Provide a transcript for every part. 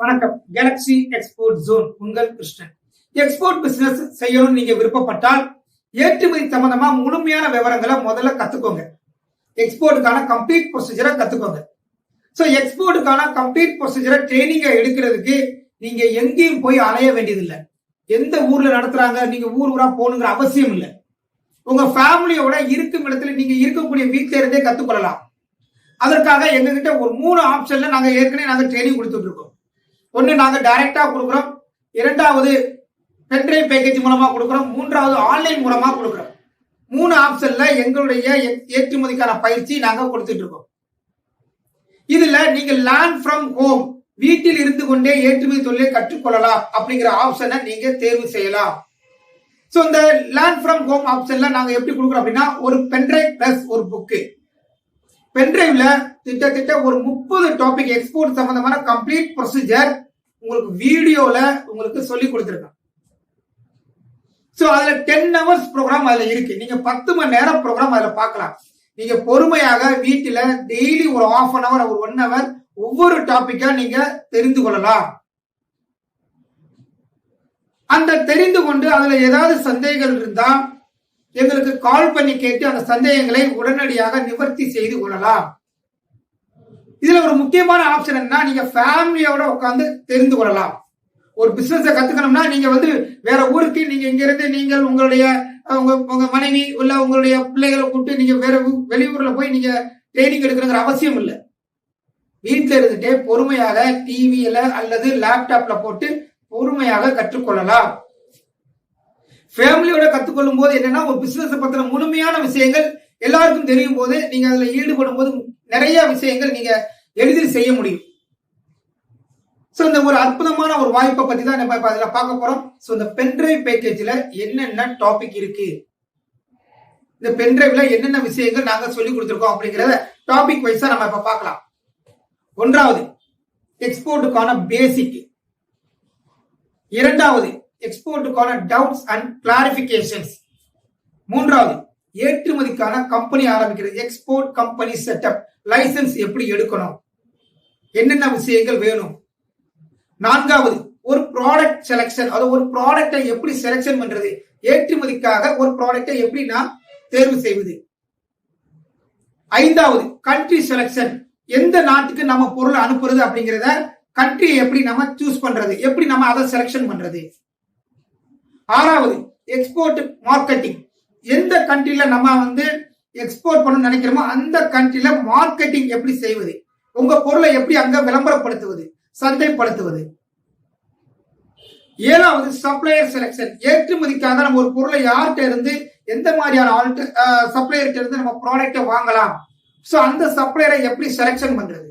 வணக்கம். Galaxy export zone உங்கள் Krishnan. Export business செய்யணும்னு நீங்க விருப்பப்பட்டால் ஏற்றுமதி சம்பந்தமா முழுமையான விவரங்களை முதல்ல கத்துக்கோங்க. எக்ஸ்போர்ட்டுக்கான கம்ப்ளீட் ப்ரொசீஜரை கத்துக்கோங்க. ஸோ எக்ஸ்போர்ட்டுக்கான கம்ப்ளீட் ப்ரொசீஜரை ட்ரைனிங்கை எடுக்கிறதுக்கு நீங்க எங்கேயும் போய் அலைய வேண்டியதில்லை. எந்த ஊர்ல நடத்துறாங்க நீங்க ஊர் ஊரா போகணுங்கிற அவசியம் இல்லை. உங்க ஃபேமிலியோட இருக்கும் இடத்துல நீங்க இருக்கக்கூடிய வீட்டில இருந்தே கத்துக்கொள்ளலாம். அதற்காக எங்ககிட்ட ஒரு மூணு ஆப்ஷன்ல நாங்க ஏற்கனவே நாங்க ட்ரைனிங் கொடுத்துட்டு இருக்கோம். ஒன்று நாங்கள் டைரக்டா கொடுக்குறோம். இரண்டாவது பென்ட்ரைவ் பேக்கேஜ் மூலமா கொடுக்குறோம். மூன்றாவது ஆன்லைன் மூலமா கொடுக்குறோம். மூணு ஆப்ஷன்ல எங்களுடைய ஏற்றுமதிக்கான பயிற்சி நாங்க கொடுத்துட்டு இருக்கோம். இதுல நீங்க லேர்ன் ஃப்ரம் ஹோம் வீட்டில் இருந்து கொண்டே ஏற்றுமதி தொழிலை கற்றுக்கொள்ளலாம் அப்படிங்கிற ஆப்ஷனை நீங்க தேர்வு செய்யலாம். ஸோ இந்த லேர்ன் ஃப்ரம் ஹோம் ஆப்ஷன்ல நாங்க எப்படி கொடுக்குறோம் அப்படின்னா ஒரு பென்ட்ரைவ் பிளஸ் ஒரு புக்கு பென்ட்ரைவ்ல திட்டத்திட்ட ஒரு முப்பது டாபிக் எக்ஸ்போர்ட் சம்பந்தமான கம்ப்ளீட் ப்ரொசீஜர் உங்களுக்கு வீடியோல உங்களுக்கு சொல்லி கொடுத்துருக்கேன். ஸோ அதுல டென் ஹவர்ஸ் ப்ரோக்ராம் அதுல இருக்கு. நீங்க பத்து மணி நேரம் ப்ரோக்ராம் அதுல பார்க்கலாம். நீங்க பொறுமையாக வீட்டுல டெய்லி ஒரு ஆஃப் அன் அவர் ஒரு ஒன் ஹவர் ஒவ்வொரு டாபிக்கா நீங்க தெரிந்து கொள்ளலாம். அந்த தெரிந்து கொண்டு அதுல ஏதாவது சந்தேகங்கள் இருந்தா எங்களுக்கு கால் பண்ணி கேட்டு அந்த சந்தேகங்களை உடனடியாக நிவர்த்தி செய்து கொள்ளலாம். இதுல ஒரு முக்கியமான ஆப்ஷன் என்ன நீங்க ஃபேமிலியோட உட்காந்து தெரிந்து கொள்ளலாம். ஒரு பிசினஸ் கத்துக்கணும்னா நீங்க வந்து வேற ஊருக்கு நீங்க இங்க இருந்து நீங்கள் உங்களுடைய உங்க உங்க மனைவி இல்ல உங்களுடைய பிள்ளைகளை கூப்பிட்டு நீங்க வேற வெளியூர்ல போய் நீங்க ட்ரைனிங் எடுக்கணுங்கிற அவசியம் இல்லை. வீட்டில் இருந்துட்டே பொறுமையாக டிவியில அல்லது லேப்டாப்ல போட்டு பொறுமையாக கற்றுக்கொள்ளலாம். ஃபேமிலியோட கத்துக்கொள்ளும் போது என்னன்னா ஒரு பிசினஸ் பத்தின முழுமையான விஷயங்கள் எல்லாருக்கும் தெரியும் போது நீங்க அதுல ஈடுபடும் போது நிறைய விஷயங்கள் நீங்க எளிதில் செய்ய முடியும். ஸோ இந்த ஒரு அற்புதமான ஒரு வாய்ப்பை பத்தி தான் நம்ம இப்போ அதில் பார்க்க போறோம். ஸோ இந்த பென்ட்ரைவ் பேக்கேஜில் என்னென்ன டாபிக் இருக்கு? இந்த பென்ட்ரைவ்ல என்னென்ன விஷயங்கள் நாங்கள் சொல்லி கொடுத்துருக்கோம் அப்படிங்கிறத டாபிக் வைஸா நம்ம இப்போ பார்க்கலாம். ஒன்றாவது எக்ஸ்போர்ட்டுக்கான பேசிக் இரண்டாவது எக்ஸ்போர்ட்டுக்கான டவுட்ஸ் அண்ட் கிளாரிபிகேஷன்ஸ் மூன்றாவது ஏற்றுமதிக்கான கம்பெனி ஆரம்பிக்கிறது. எக்ஸ்போர்ட் கம்பெனி செட்டப் லைசன்ஸ் எப்படி எடுக்கணும்? என்னென்ன விஷயங்கள் வேணும்? நான்காவது ஒரு ப்ராடக்ட் செலெக்ஷன் அது ஒரு ப்ராடக்டை எப்படி செலக்ஷன் பண்றது? ஏற்றுமதிக்காக ஒரு ப்ராடக்டை எப்படி நான் தேர்வு செய்வது? ஐந்தாவது கண்ட்ரி செலெக்ஷன் எந்த நாட்டுக்கு நம்ம பொருள் அனுப்புறது அப்படிங்கிறத கண்ட்ரி எப்படி நம்ம சூஸ் பண்றது? எப்படி நம்ம அதை செலக்ஷன் பண்றது? ஆறாவது எக்ஸ்போர்ட் மார்க்கெட்டிங் எந்த கண்ட்ரியில நம்ம வந்து எக்ஸ்போர்ட் பண்ண நினைக்கிறோமோ அந்த கண்ட்ரில மார்க்கெட்டிங் எப்படி செய்வது? உங்க பொருளை எப்படி அங்க விளம்பரப்படுத்துவது? சந்தைப்படுத்துவது? ஏழாவது சப்ளையர் செலெக்ஷன் ஏற்றுமதிக்காக நம்ம ஒரு பொருளை யார்கிட்ட இருந்து எந்த மாதிரியான சப்ளையர்கிட்ட இருந்து நம்ம ப்ராடக்டை வாங்கலாம்? ஸோ அந்த சப்ளையரை எப்படி செலெக்ஷன் பண்றது?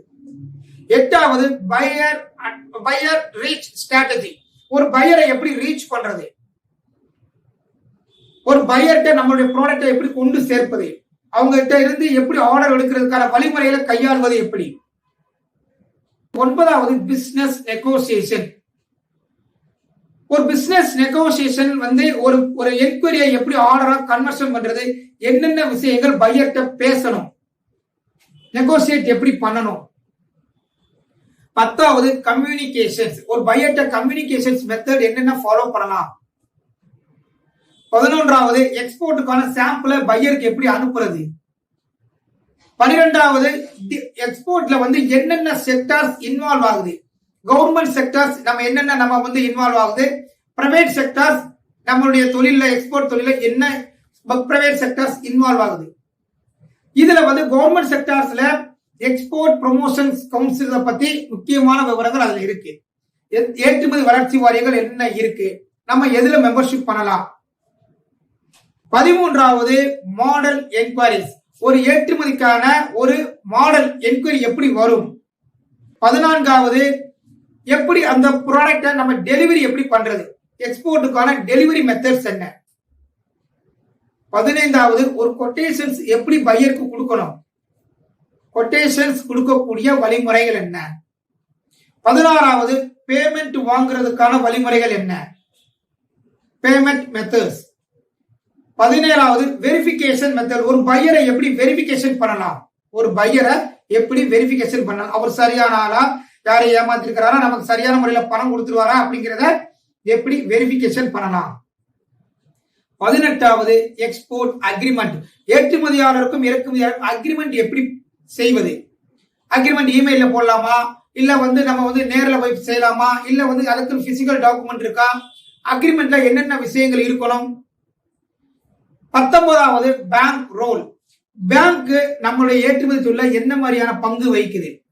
எட்டாவது பையர் பையர் ரீச் ஸ்ட்ராட்டஜி ஒரு பையரை எப்படி ரீச் பண்றது? ஒரு பையர்கிட்ட நம்மளுடைய ப்ராடக்டை எப்படி கொண்டு சேர்ப்பது? அவங்ககிட்ட இருந்து எப்படி ஆர்டர் எடுக்கிறதுக்கான வழிமுறைகளை கையாள்வது எப்படி? ஒன்பதாவது பிசினஸ் நெகோசியேஷன் ஒரு பிசினஸ் நெகோசியேஷன் வந்து ஒரு ஒரு என்கொயரியை எப்படி ஆர்டரா கன்வர்ஷன் பண்றது என்னென்ன விஷயங்கள் பையர்கிட்ட பேசணும் நெகோசியேட் எப்படி பண்ணணும். பத்தாவது கம்யூனிகேஷன்ஸ் ஒரு பையர்கிட்ட கம்யூனிகேஷன்ஸ் மெத்தட் என்னென்ன ஃபாலோ பண்ணலாம்? பதினொன்றாவது எக்ஸ்போர்ட்டுக்கான சாம்பிளை பையருக்கு எப்படி அனுப்புறது? பனிரெண்டாவது எக்ஸ்போர்ட்ல வந்து என்னென்ன செக்டார்ஸ் இன்வால்வ் ஆகுது? கவர்மெண்ட் செக்டார்ஸ் நம்ம என்னென்ன நம்ம வந்து இன்வால்வ் ஆகுது? பிரைவேட் செக்டார்ஸ் நம்மளுடைய தொழில எக்ஸ்போர்ட் தொழில என்ன பிரைவேட் செக்டார்ஸ் இன்வால்வ் ஆகுது? இதுல வந்து கவர்மெண்ட் செக்டார்ஸ்ல எக்ஸ்போர்ட் ப்ரொமோஷன்ஸ் கவுன்சில பத்தி முக்கியமான விவரங்கள் அதுல இருக்கு. ஏற்றுமதி வளர்ச்சி வாரியங்கள் என்ன இருக்கு? நம்ம எதுல மெம்பர்ஷிப் பண்ணலாம்? பதிமூன்றாவது மாடல் என்கொயரிஸ் ஒரு ஏற்றுமதிக்கான ஒரு மாடல் என்கொயரி எப்படி வரும்? பதினான்காவது எப்படி அந்த ப்ராடக்டை நம்ம டெலிவரி எப்படி பண்றது? எக்ஸ்போர்ட்டுக்கான டெலிவரி மெத்தட்ஸ் என்ன? பதினைந்தாவது ஒரு கொட்டேஷன்ஸ் எப்படி பையருக்கு கொடுக்கணும்? கொட்டேஷன்ஸ் கொடுக்கக்கூடிய வழிமுறைகள் என்ன? பதினாறாவது பேமெண்ட் வாங்குறதுக்கான வழிமுறைகள் என்ன? பேமெண்ட் மெத்தட்ஸ் பதினேழாவது வெரிஃபிகேஷன் மெத்தட் ஒரு பையரை எப்படி வெரிஃபிகேஷன் பண்ணலாம்? ஒரு பையரை எப்படி வெரிஃபிகேஷன் பண்ணலாம்? அவர் சரியான ஆளா? யாரை ஏமாத்திருக்கிறாரா? நமக்கு சரியான முறையில பணம் கொடுத்துருவாரா? அப்படிங்கிறத எப்படி வெரிஃபிகேஷன் பண்ணலாம்? பதினெட்டாவது எக்ஸ்போர்ட் அக்ரிமெண்ட் ஏற்றுமதியாளருக்கும் இறக்குமதியாளருக்கும் அக்ரிமெண்ட் எப்படி செய்வது? அக்ரிமெண்ட் இமெயில போடலாமா? இல்ல வந்து நம்ம வந்து நேரில் போய் செய்யலாமா? இல்ல வந்து அதுக்கு பிசிக்கல் டாக்குமெண்ட் இருக்கா? அக்ரிமெண்ட்ல என்னென்ன விஷயங்கள் இருக்கணும்? பத்தொன்பதாவது பேங்க் ரோல் பேங்க் நம்மளுடைய ஏற்றுமதி தொழில என்ன மாதிரியான பங்கு வகிக்குது?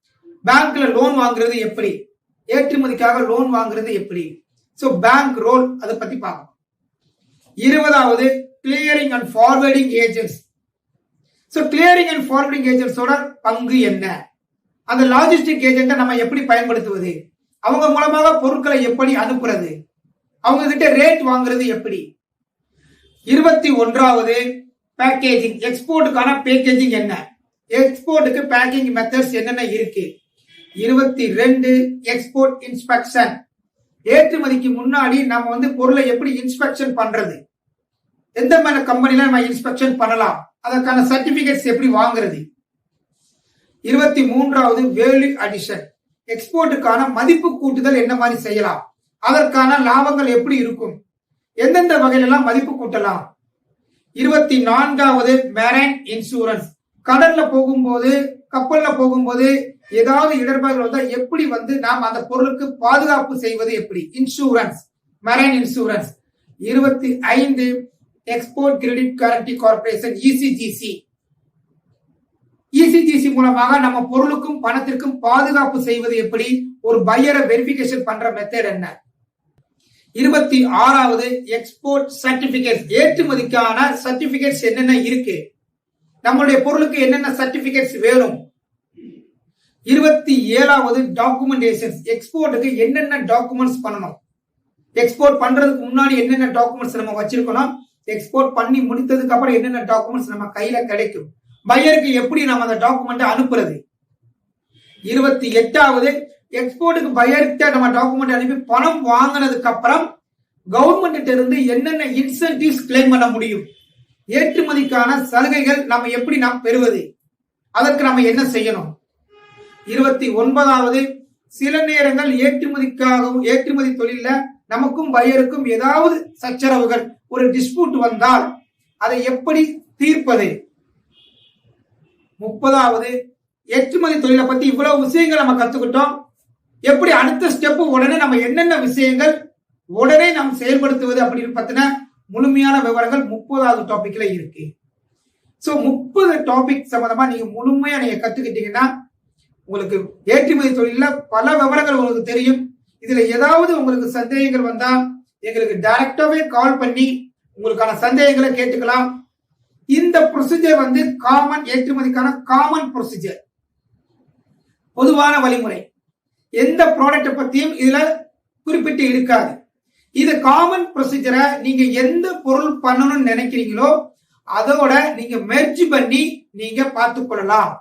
பேங்க்ல லோன் வாங்குறது எப்படி? ஏற்றுமதிக்காக லோன் வாங்குறது எப்படி? சோ பேங்க் ரோல் அதை பத்தி பார்க்கணும் இருபதாவது clearing and forwarding agents so clearing and forwarding ஏஜென்ட்ஸோட பங்கு என்ன? அந்த லாஜிஸ்டிக் ஏஜென்ட்டை நம்ம எப்படி பயன்படுத்துவது? அவங்க மூலமாக பொருட்களை எப்படி அனுப்புறது? அவங்க கிட்ட ரேட் வாங்குறது எப்படி? இருபத்தி ஒன்றாவது பேக்கேஜிங் எக்ஸ்போர்ட்டுக்கான பேக்கேஜிங் என்ன? எக்ஸ்போர்ட்டுக்கு பேக்கிங் மெத்தட்ஸ் என்னென்ன இருக்கு? இருபத்தி ரெண்டு எக்ஸ்போர்ட் இன்ஸ்பெக்ஷன் ஏற்றுமதிக்கு முன்னாடி நம்ம வந்து பொருளை எப்படி இன்ஸ்பெக்ஷன் பண்றது? எந்த மாதிரி கம்பெனில நம்ம இன்ஸ்பெக்ஷன் பண்ணலாம்? அதற்கான சர்டிபிகேட்ஸ் எப்படி வாங்குறது? இருபத்தி மூன்றாவது வேல்யூ அடிஷன் எக்ஸ்போர்ட்டுக்கான மதிப்பு கூட்டுதல் என்ன மாதிரி செய்யலாம்? அதற்கான லாபங்கள் எப்படி இருக்கும்? எந்தெந்த வகையிலெல்லாம் மதிப்பு கூட்டலாம்? இருபத்தி நான்காவது மெரைன் இன்சூரன்ஸ் கடல்ல போகும்போது கப்பல்ல போகும்போது ஏதாவது இடர்பாடுகள் வந்தா எப்படி வந்து நாம் அந்த பொருளுக்கு பாதுகாப்பு செய்வது எப்படி? இன்சூரன்ஸ் மெரைன் இன்சூரன்ஸ் இருபத்தி ஐந்து export credit guarantee corporation ECGC ECGC மூலமாக நம்ம பொருளுக்கும் பணத்திற்கும் பாதுகாப்பு செய்வது எப்படி? ஒரு பையரை வெரிஃபிகேஷன் பண்ற மெத்தட் என்ன? இருபத்தி ஆறாவது எக்ஸ்போர்ட் சர்டிபிகேட் ஏற்றுமதிக்கான சர்டிபிகேட்ஸ் என்னென்ன இருக்கு? நம்மளுடைய பொருளுக்கு என்னென்ன சர்டிபிகேட்ஸ் வேணும்? இருபத்தி ஏழாவது டாக்குமெண்டேஷன்ஸ் எக்ஸ்போர்ட்டுக்கு என்னென்ன டாக்குமெண்ட்ஸ் பண்ணணும்? எக்ஸ்போர்ட் பண்றதுக்கு முன்னாடி என்னென்ன டாக்குமெண்ட்ஸ் நம்ம வச்சிருக்கணும்? எக்ஸ்போர்ட் பண்ணி முடித்ததுக்கு அப்புறம் என்னென்ன டாக்குமெண்ட்ஸ் நம்ம கையில கிடைக்கும்? பையருக்கு எப்படி நம்ம அந்த டாக்குமெண்ட் அனுப்புறது? இருபத்தி எட்டாவது எக்ஸ்போர்ட்டுக்கு பையர்கிட்ட நம்ம டாக்குமெண்ட் அனுப்பி பணம் வாங்கினதுக்கு அப்புறம் கவர்மெண்ட் இருந்து என்னென்ன இன்சென்டிவ்ஸ் கிளைம் பண்ண முடியும்? ஏற்றுமதிக்கான சலுகைகள் நம்ம எப்படி நாம் பெறுவது? அதற்கு நம்ம என்ன செய்யணும்? இருபத்தி ஒன்பதாவது சில நேரங்கள் ஏற்றுமதிக்காகவும் ஏற்றுமதி தொழில நமக்கும் பையருக்கும் ஏதாவது சச்சரவுகள் ஒரு டிஸ்பியூட் வந்தால் அதை எப்படி தீர்ப்பது? முப்பதாவது ஏற்றுமதி தொழிலை பத்தி இவ்வளவு விஷயங்கள் நம்ம கத்துக்கிட்டோம். எப்படி அடுத்த ஸ்டெப் உடனே நம்ம என்னென்ன விஷயங்கள் உடனே நாம் செயல்படுத்துவது அப்படின்னு பத்தின முழுமையான விவரங்கள் முப்பதாவது டாபிக்ல இருக்கு. ஸோ முப்பது டாபிக் சம்பந்தமா நீங்க முழுமையா நீங்க கத்துக்கிட்டீங்கன்னா உங்களுக்கு ஏற்றுமதி தொழில பல விவரங்கள் உங்களுக்கு தெரியும். இதுல ஏதாவது உங்களுக்கு சந்தேகங்கள் வந்தா எங்களுக்கு டைரக்டாவே கால் பண்ணி உங்களுக்கான சந்தேகங்களை கேட்டுக்கலாம். இந்த ப்ரொசீஜர் வந்து காமன் ஏற்றுமதிக்கான காமன் ப்ரொசீஜர் பொதுவான வழிமுறை. எந்த ப்ராடக்ட்டை பத்தியும் இதுல குறிப்பிட்டு இருக்காது. இது காமன் ப்ரொசீஜரை நீங்க எந்த பொருள் பண்ணணும்னு நினைக்கிறீங்களோ அதோட நீங்க மெர்ஜ் பண்ணி நீங்க பார்த்து கொள்ளலாம்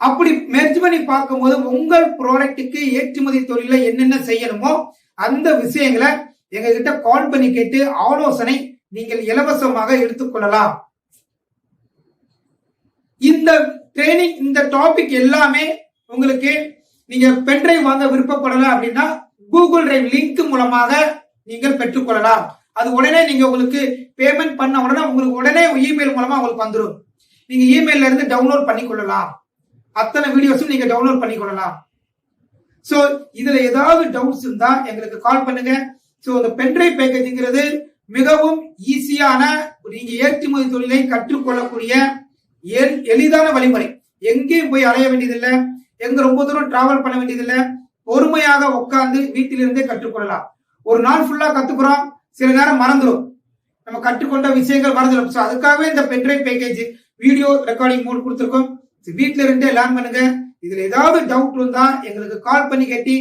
அப்படி மெர்ஜ் பண்ணி பார்க்கும்போது உங்கள் ப்ராடக்ட்டுக்கு ஏற்றுமதி தொழில என்னென்ன செய்யணுமோ அந்த விஷயங்களை எங்க கிட்ட கால் பண்ணி கேட்டு ஆலோசனை நீங்கள் இலவசமாக எடுத்துக்கொள்ளலாம். இந்த ட்ரைனிங் இந்த டாபிக் எல்லாமே உங்களுக்கு நீங்க பென்ட்ரைவ் வாங்க விருப்பப்படல அப்படின்னா கூகுள் டிரைவ் லிங்க் மூலமாக நீங்கள் பெற்றுக்கொள்ளலாம். அது உடனே நீங்க உங்களுக்கு பேமெண்ட் பண்ண உடனே உங்களுக்கு உடனே இமெயில் மூலமா உங்களுக்கு வந்துடும் நீங்க இமெயில்ல இருந்து டவுன்லோட் பண்ணி கொள்ளலாம் அத்தனை வீடியோஸும் நீங்க டவுன்லோட் பண்ணி கொள்ளலாம் சோ இதுல ஏதாவது டவுட்ஸ் இருந்தா எங்களுக்கு கால் பண்ணுங்க. சோ இந்த பென்ட்ரைவ் பேக்கேஜ்ங்கிறது மிகவும் ஈஸியான நீங்க ஏற்றுமதி தொழிலை கற்றுக்கொள்ளக்கூடிய எளிதான வழிமுறை. எங்கேயும் போய் அலைய வேண்டியதில்லை. எங்க ரொம்ப தூரம் டிராவல் பண்ண வேண்டியதில்லை. பொறுமையாக உட்கார்ந்து வீட்டிலிருந்தே கற்றுக்கொள்ளலாம். ஒரு நாள் ஃபுல்லா கத்துக்கிறோம் சில நேரம் மறந்துடும் நம்ம கற்றுக்கொண்ட விஷயங்கள் மறந்துடும் ஸோ அதுக்காகவே இந்த பென்ட்ரைவ் பேக்கேஜ் வீடியோ ரெக்கார்டிங் மூட் கொடுத்துருக்கோம். வீட்டில இருந்தே லேர்ன் பண்ணுங்க. இதுல ஏதாவது டவுட் இருந்தா எங்களுக்கு கால் பண்ணி கேட்டி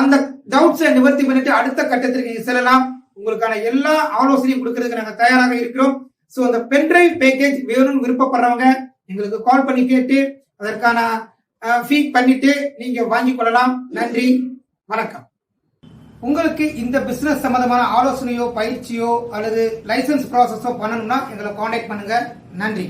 அந்த டவுட்ஸை நிவர்த்தி பண்ணிட்டு அடுத்த கட்டத்திற்கு நீங்க செல்லலாம். உங்களுக்கான எல்லா ஆலோசனையும் கொடுக்கறதுக்கு நாங்க தயாராக இருக்கிறோம். ஸோ அந்த பென்ட்ரைவ் பேக்கேஜ் வேணும்னு விருப்பப்படுறவங்க எங்களுக்கு கால் பண்ணி கேட்டு அதற்கான ஃபீட் பண்ணிட்டு நீங்க வாங்கிக் கொள்ளலாம். நன்றி. வணக்கம். உங்களுக்கு இந்த பிசினஸ் சம்பந்தமான ஆலோசனையோ பயிற்சியோ அல்லது லைசன்ஸ் ப்ராசஸோ பண்ணணும்னா எங்களை காண்டாக்ட் பண்ணுங்க. நன்றி.